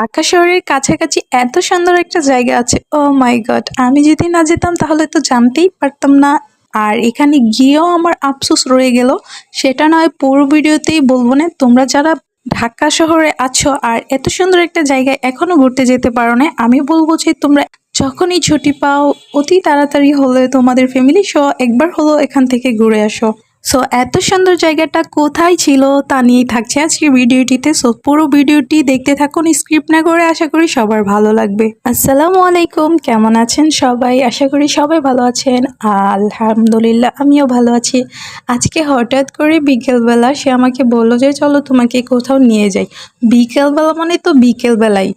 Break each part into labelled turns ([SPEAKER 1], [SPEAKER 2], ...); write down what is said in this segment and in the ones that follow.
[SPEAKER 1] ঢাকা শহরের কাছাকাছি এত সুন্দর একটা জায়গা আছে। ও মাই গড আমি যদি না যেতাম তাহলে তো জানতেই পারতাম না। আর এখানে গিয়েও আমার আফসোস রয়ে গেল। সেটা নয়, পুরো ভিডিওতেই বলব না, তোমরা যারা ঢাকা শহরে আছো আর এত সুন্দর একটা জায়গায় এখনও ঘুরতে যেতে পারো না, আমি বলব যে তোমরা যখনই ছুটি পাও, অতি তাড়াতাড়ি হলে তোমাদের ফ্যামিলি সহ একবার হলো এখান থেকে ঘুরে আসো। সো এত সুন্দর জায়গাটা কোথায় ছিল তা নিয়েই থাকছে আজকে ভিডিওটিতে। সো পুরো ভিডিওটি দেখতে থাকুন স্ক্রিপ্ট না করে আশা করি সবার ভালো লাগবে। আসসালামু আলাইকুম, কেমন আছেন সবাই? আশা করি সবাই ভালো আছেন। আলহামদুলিল্লাহ, আমিও ভালো আছি। আজকে হঠাৎ করে বিকেলবেলা সে আমাকে বলল যে, চলো তোমাকে কোথাও নিয়ে যাই। বিকেলবেলা মানে তো বিকেলবেলাই।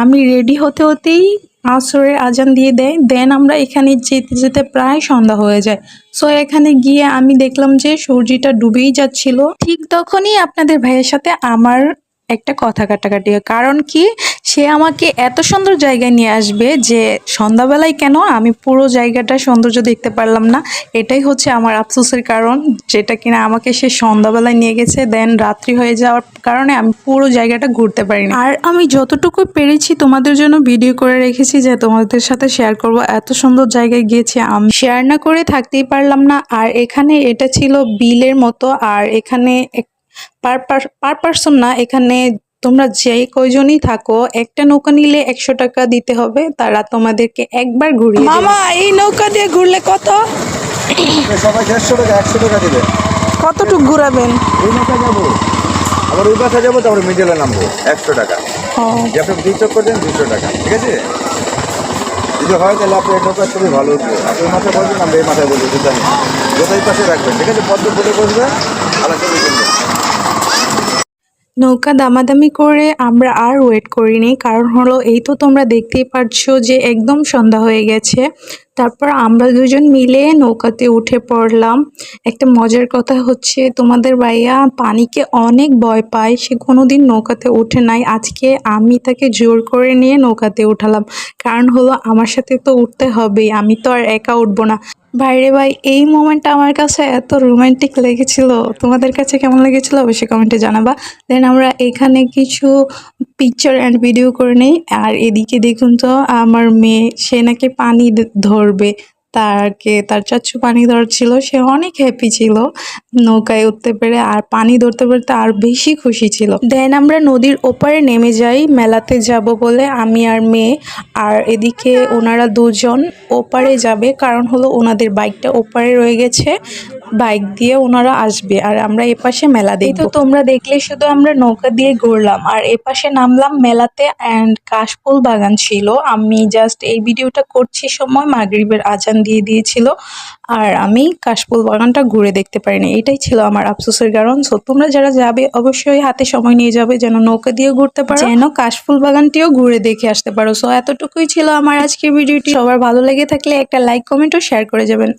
[SPEAKER 1] আমি রেডি হতে হতেই আসরের আজান দিয়ে দেয়। দেন আমরা এখানে যেতে যেতে প্রায় সন্ধ্যা হয়ে যায়। সো এখানে গিয়ে আমি দেখলাম যে সূর্যটা ডুবেই যাচ্ছিল। ঠিক তখনই আপনাদের ভাইয়ের সাথে আমার একটা কথা কাটাকাটি। কারণ কি? সে আমাকে এত সুন্দর জায়গায় নিয়ে আসবে যে সন্ধ্যাবেলায় কেন আমি পুরো জায়গাটা সৌন্দর্য দেখতে পারলাম না। এটাই হচ্ছে আমার আফসোসের কারণ, যেটা কিনা আমাকে সে সন্ধ্যাবেলায় নিয়ে গেছে দেন রাত্রি হয়ে যাওয়ার কারণে আমি পুরো জায়গাটা ঘুরতে পারিনি। আর আমি যতটুকু পেরেছি তোমাদের জন্য ভিডিও করে রেখেছি যে তোমাদের সাথে শেয়ার করব। এত সুন্দর জায়গায় গিয়েছি আমি। শেয়ার না করে থাকতেই পারলাম না। আর এখানে এটা ছিল বিলের মতো, আর এখানে পার পার পার্সন না এখানে তোমরা যে কয়জনই থাকো একটা নৌকা নিলে একশো টাকা দিতে হবে তারা তোমাদেরকে একবার ঘুরিয়ে
[SPEAKER 2] মামা এই নৌকা দিয়ে ঘুরলে কত?
[SPEAKER 3] সবাই দেড়শো টাকা একশো টাকা দেবে।
[SPEAKER 2] কতটুক ঘুরাবেন?
[SPEAKER 3] ওই নৌকা যাব। আবার ওই বাসা যাব তারপরে মিডলে নামবো একশো টাকা।
[SPEAKER 2] ও,
[SPEAKER 3] যে আপনি দুই চক্কর দেন দুশো টাকা ঠিক আছে? যদি হয় তাহলে আপনি এই নৌকা খুবই ভালো উঠবে। আপনি ওই মাথায় বলবেন আমরা এই মাথায় বলব দুটা নিয়ে পাশে রাখবেন ঠিক আছে? পদ্ম বলে বসবেন আলাদা করে কিনবেন
[SPEAKER 1] নৌকা দামাদামি করে আমরা আর ওয়েট করিনি। কারণ হলো, এই তো তোমরা দেখতেই পারছ যে একদম সন্ধ্যা হয়ে গেছে। তারপর আমরা দুজন মিলে নৌকাতে উঠে পড়লাম। একটা মজার কথা হচ্ছে, তোমাদের ভাইয়া পানিকে অনেক ভয় পায়। সে কোনোদিন নৌকাতে ওঠে নাই। আজকে আমি তাকে জোর করে নিয়ে নৌকাতে উঠালাম। কারণ হলো, আমার সাথে তো উঠতে হবেই। আমি তো আর একা উঠবো না। বাইরে ভাই, এই মোমেন্টটা আমার কাছে এত রোমান্টিক লেগেছিল। তোমাদের কাছে কেমন লেগেছিল অবশ্যই কমেন্টে জানাবা। দেন আমরা এখানে কিছু পিকচার অ্যান্ড ভিডিও করে নিই। আর এদিকে দেখুন তো, আমার মেয়ে, সে নাকি পানি ধরবে। তাকে তার চাচ্ছু পানি ধরছিল সে অনেক হ্যাপি ছিল। নৌকায় উঠতে পেরে আর পানি ধরতে পারতে আর বেশি খুশি ছিল। দেন আমরা নদীর ওপারে নেমে যাই, মেলাতে যাব বলে আমি আর মেয়ে আর এদিকে ওনারা দুজন ওপারে যাবে, কারণ হলো ওনাদের বাইকটা ওপারে রয়ে গেছে। বাইক দিয়ে ওনারা আসবে আর আমরা এপাশে মেলা দেখব। তো তোমরা দেখলে শুধু আমরা নৌকা দিয়ে ঘুরলাম, আর এপাশে নামলাম মেলাতে অ্যান্ড কাশফুল বাগান ছিল। আমি জাস্ট এই ভিডিওটা করছি সময় মাগরিবের আজান দিয়ে দিয়েছিল। আর আমি কাশফুল বাগানটা ঘুরে দেখতে পারিনি। এটাই ছিল আমার আফসোসের কারণ। সো তোমরা যারা যাবে অবশ্যই হাতে সময় নিয়ে যাবে যেন নৌকা দিয়ে ঘুরতে পারো। যেন কাশফুল বাগানটিও ঘুরে দেখে আসতে পারো। সো এতটুকুই ছিল আমার আজকের ভিডিওটি। সবার ভালো লেগে থাকলে একটা লাইক কমেন্ট ও শেয়ার করে যাবেন।